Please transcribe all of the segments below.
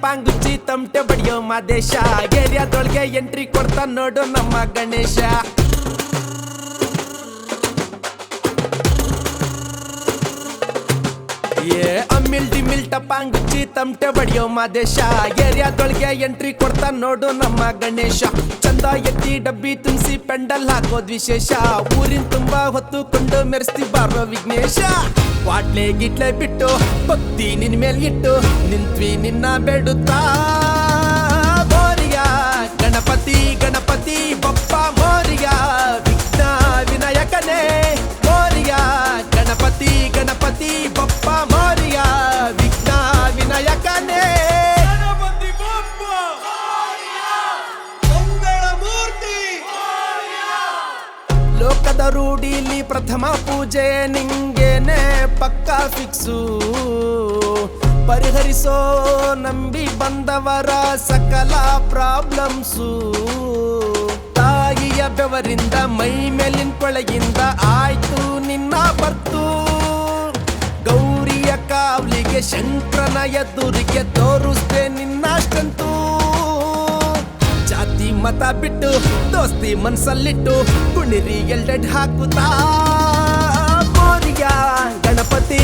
ಟಪಾಂಗುಚ್ಚಿ ತಮಟೆ ಬಡಿಯೋ ಮಾದೇಶ ಏರಿಯಾದೊಳಗೆ ಎಂಟ್ರಿ ಕೊಡ್ತಾ ನೋಡು ನಮ್ಮ ಗಣೇಶ. ಏ ಅಮ್ಮಿಲ್ ಡಿಮಿಲ್ ಟಪಾಂಗುಚ್ಚಿ ತಮಟೆ ಬಡಿಯೋ ಮಾದೇಶ ಏರಿಯಾದೊಳಗೆ ಎಂಟ್ರಿ ಕೊಡ್ತಾ ನೋಡು ನಮ್ಮ ಗಣೇಶ. ಚಂದ ಎತ್ತಿ ಡಬ್ಬಿ ತುಂಬಿಸಿ ಪೆಂಡಲ್ ಹಾಕೋದ್ ವಿಶೇಷ. ಊರಿನ ತುಂಬಾ ಹೊತ್ತುಕೊಂಡು ಮೆರೆಸ್ತಿ ಬಾರೋ ವಿಘ್ನೇಶ. ವಾಟ್ಲೆ ಗಿಟ್ಲೆ ಬಿಟ್ಟು ಭಕ್ತಿ ನಿನ್ ಮೇಲ್ ಇಟ್ಟು ನಿಂತ್ವಿ ನಿನ್ನ ಬೇಡುತ್ತಾ. ಲೋಕದ ರೂಢಿಲಿ ಪ್ರಥಮ ಪೂಜೆ ನಿಂಗೇನೆ ಪಕ್ಕ ಫಿಕ್ಸು ಪರಿಹರಿಸೋ ನಂಬಿ ಬಂದವರ ಸಕಲ ಪ್ರಾಬ್ಲಮ್ಸು. ತಾಯಿಯ ಬೆವರಿಂದ ಮೈ ಮೇಲಿನ ಕೊಳಗಿಂದ ಆಯ್ತು, ನಿನ್ನ ಬರ್ತು. ಗೌರಿಯ ಕಾವ್ಲಿಗೆ ಶಂಕರನ ಎದುರಿಗೆ ತೋರಿಸ್ದೆ ನಿನ್ನಷ್ಟಂತೂ ಜಾತಿ ಮತ ಬಿಟ್ಟು ದೋಸ್ತಿ ಮನ್ಸಲ್ಲಿಟ್ಟು ಕುಣಿರಿ ಎಲ್ಡೆಡ್ ಹಾಕುತ್ತಾ ಮೋರಿಯ ಗಣಪತಿ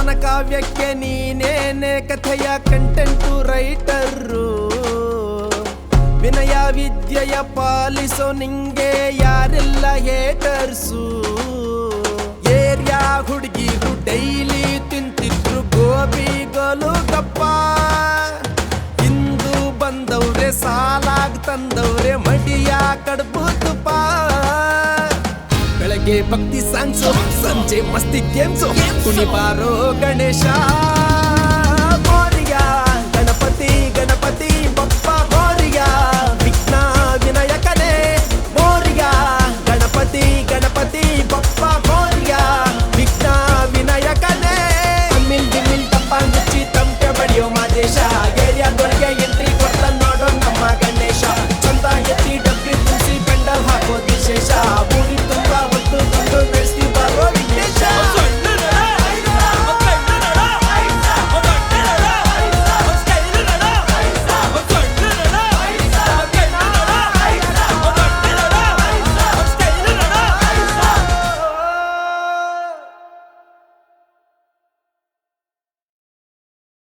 ವ್ಯಾಸನ ಕಾವ್ಯಕ್ಕೆ ನೀನೇನೆ ಕಥೆಯ ಕಂಟೆಂಟು ರೈಟರು ವಿನಯ ವಿದ್ಯೆಯ ಪಾಲಿಸೋ ನಿಂಗೆ ಯಾರೆಲ್ಲ ಹೇಟರ್ಸು ಏರ್ಯಾ ಹುಡುಗಿರು ಡೈಲಿ ತಿಂತಿದ್ರು ಗೋಬಿ ಗಪ್ಪ. ಇಂದು ಬಂದವ್ರೆ ಸಾಲಾಗ್ ತಂದವ್ರೆ ಮಡಿಯ ಕಡ್ಬು ತುಪ್ಪ. भक्ती सांगचो संजय मस्ती गेमचो तुम्ही पारो गणेशा